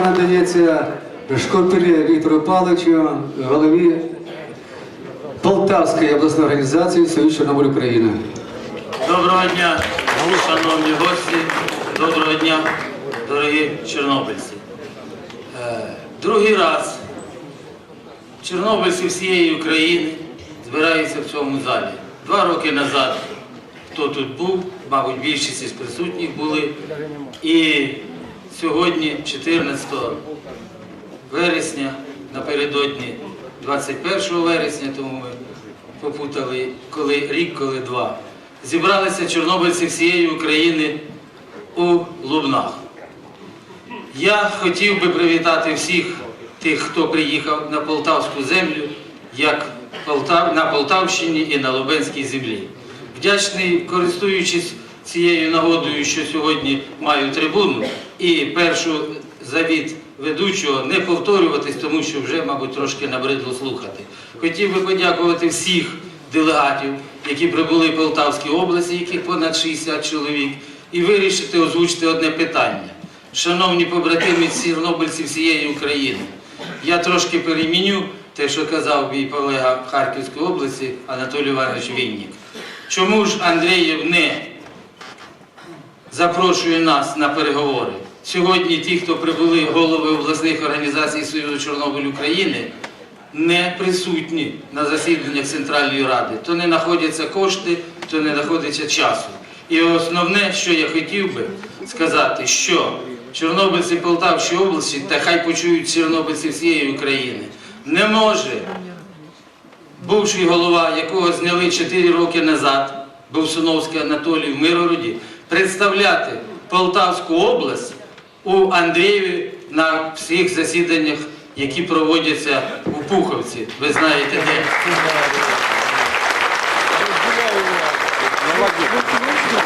Слово надається Шкопелі Віктору Павловичу, голові Полтавської обласної організації Союз Чорнобиль України. Доброго дня, шановні гості, доброго дня, дорогі чорнобильці. Е, Другий раз чорнобильці всієї України збираються в цьому залі. Два роки назад хто тут був, мабуть, більшість із присутніх були. І сьогодні, 14 вересня, напередодні 21 вересня, тому ми попутали коли рік, коли два. Зібралися чорнобильці всієї України у Лубнах. Я хотів би привітати всіх тих, хто приїхав на Полтавську землю, як на Полтавщині і на Лубенській землі. Вдячний, користуючись цією нагодою, що сьогодні маю трибуну, і першу завіт ведучого не повторюватись, тому що вже, мабуть, трошки набридло слухати. Хотів би подякувати всіх делегатів, які прибули в Полтавській області, яких понад 60 чоловік, і вирішити озвучити одне питання. Шановні побратими чорнобильці всієї України, я трошки переміню те, що казав мій колега Харківської області Анатолій Іванович Віннік. Чому ж Андрієв не запрошує нас на переговори? Сьогодні ті, хто прибули голови обласних організацій Союзу Чорнобиль України, не присутні на засіданнях Центральної Ради. То не знаходяться кошти, то не знаходиться часу. І основне, що я хотів би сказати, що чорнобильці Полтавської області, та хай почують чорнобильці всієї України, не може бувший голова, якого зняли 4 роки назад, Бовсуновський Анатолій в Миргороді, представляти Полтавську область у Андрієві на всіх засіданнях, які проводяться у Пуховці. Ви знаєте де.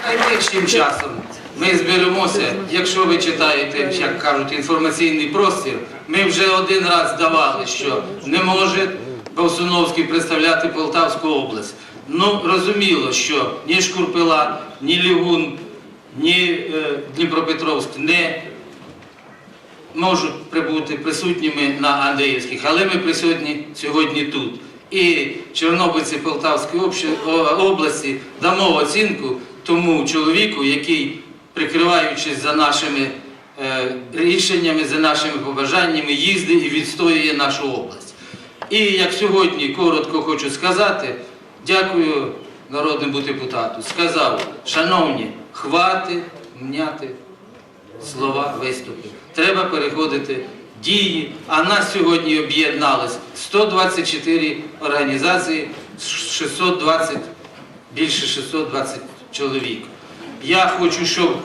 Найближчим часом ми зберемося, якщо ви читаєте, як кажуть, інформаційний простір, ми вже один раз давали, що не може Бовсуновський представляти Полтавську область. Ну, розуміло, що ні Шкурпила, ні Лігун, ні е, Дніпропетровськ не можуть прибути присутніми на Андріївських, але ми присутні сьогодні тут. І Чорнобильці Полтавської області дамо оцінку тому чоловіку, який, прикриваючись за нашими е, рішеннями, за нашими побажаннями, їздить і відстоює нашу область. І як сьогодні коротко хочу сказати, дякую народному депутату. Сказав, шановні, хвати мняти слова виступи. Треба переходити дії. А нас сьогодні об'єдналось 124 організації, 620, більше 620 чоловік. Я хочу, щоб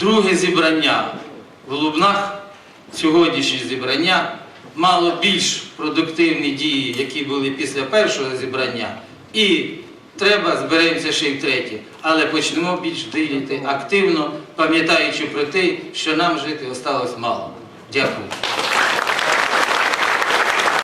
друге зібрання в Лубнах, сьогоднішнє зібрання, мало більш продуктивні дії, які були після першого зібрання. І треба зберемося ще й втретє. Але почнемо більш діяти активно, пам'ятаючи про те, що нам жити осталось мало. Дякую.